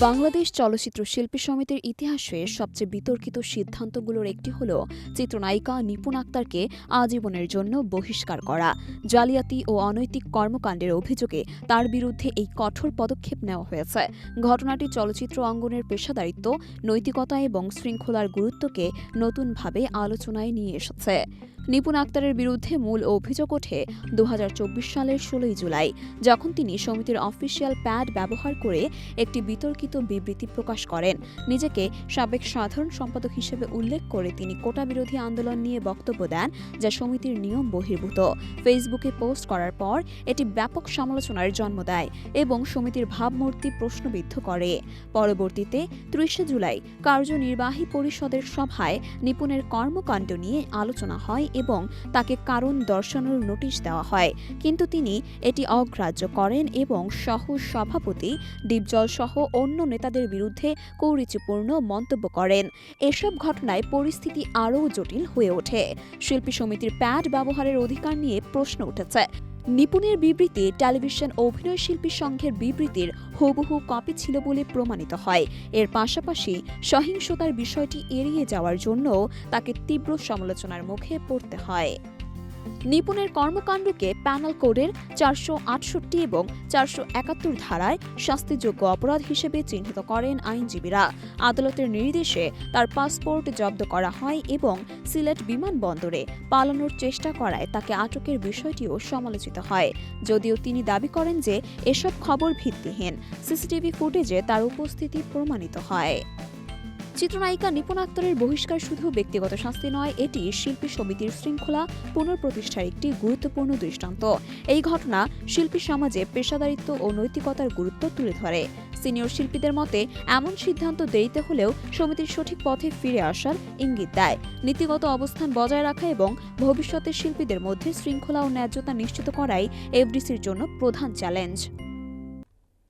বাংলাদেশ চলচ্চিত্র শিল্পী সমিতির ইতিহাসে সবচেয়ে বিতর্কিত সিদ্ধান্তগুলোর একটি হল চিত্রনায়িকা নিপুণ আক্তারকে আজীবনের জন্য বহিষ্কার করা। জালিয়াতি ও অনৈতিক কর্মকাণ্ডের অভিযোগে তার বিরুদ্ধে এই কঠোর পদক্ষেপ নেওয়া হয়েছে। ঘটনাটি চলচ্চিত্র অঙ্গনের পেশাদারিত্ব, নৈতিকতা এবং শৃঙ্খলার গুরুত্বকে নতুনভাবে আলোচনায় নিয়ে এসেছে। নিপুণ আক্তারের বিরুদ্ধে মূল অভিযোগ ওঠে দু হাজার চব্বিশ সালের ষোলোই জুলাই, যখন তিনি সমিতির অফিসিয়াল প্যাড ব্যবহার করে একটি বিতর্কিত বিবৃতি প্রকাশ করেন। নিজেকে সাবেক সাধারণ সম্পাদক হিসেবে উল্লেখ করে তিনি কোটা বিরোধী আন্দোলন নিয়ে বক্তব্য দেন, যা সমিতির নিয়ম বহির্ভূত। ফেসবুকে পোস্ট করার পর এটি ব্যাপক সমালোচনার জন্ম দেয় এবং সমিতির ভাবমূর্তি প্রশ্নবিদ্ধ করে। পরবর্তীতে ত্রিশে জুলাই কার্যনির্বাহী পরিষদের সভায় নিপুণের কর্মকাণ্ড নিয়ে আলোচনা হয় এবং তাকে কারণ দর্শানোর নোটিশ দেওয়া হয়। কিন্তু তিনি এটি অগ্রাহ্য করেন এবং সহ সভাপতি ডিপজল সহ অন্য নেতাদের বিরুদ্ধে কৌরিচিপূর্ণ মন্তব্য করেন। এসব ঘটনায় পরিস্থিতি আরও জটিল হয়ে ওঠে। শিল্পী সমিতির প্যাড ব্যবহারের অধিকার নিয়ে প্রশ্ন উঠেছে। নিপুণের বিবৃতি টেলিভিশন অভিনয় শিল্পী সংঘের বিবৃতির হুবহু কপি ছিল বলে প্রমাণিত হয়। এর পাশাপাশি সহিংসতার বিষয়টি এড়িয়ে যাওয়ার জন্য তাকে তীব্র সমালোচনার মুখে পড়তে হয়। নিপুণের কর্মকাণ্ডকে প্যানেল কোডের চারশো আটষট্টি এবং চারশো একাত্তর ধারায় শাস্তিযোগ্য অপরাধ হিসেবে চিহ্নিত করেন আইনজীবীরা। আদালতের নির্দেশে তার পাসপোর্ট জব্দ করা হয় এবং সিলেট বিমানবন্দরে পালানোর চেষ্টা করায় তাকে আটকের বিষয়টিও সমালোচিত হয়। যদিও তিনি দাবি করেন যে এসব খবর ভিত্তিহীন, সিসিটিভি ফুটেজে তার উপস্থিতি প্রমাণিত হয়। চিত্রনায়িকা নিপুণ আক্তারের বহিষ্কার শুধু ব্যক্তিগত শাস্তি নয়, এটি শিল্পী সমিতির শৃঙ্খলা পুনঃপ্রতিষ্ঠার একটি গুরুত্বপূর্ণ দৃষ্টান্ত। এই ঘটনা শিল্পী সমাজে পেশাদারিত্ব ও নৈতিকতার গুরুত্ব তুলে ধরে। সিনিয়র শিল্পীদের মতে, এমন সিদ্ধান্ত দেরিতে হলেও সমিতির সঠিক পথে ফিরে আসার ইঙ্গিত দেয়। নীতিগত অবস্থান বজায় রাখা এবং ভবিষ্যতের শিল্পীদের মধ্যে শৃঙ্খলা ও ন্যায্যতা নিশ্চিত করাই এফডিসির জন্য প্রধান চ্যালেঞ্জ।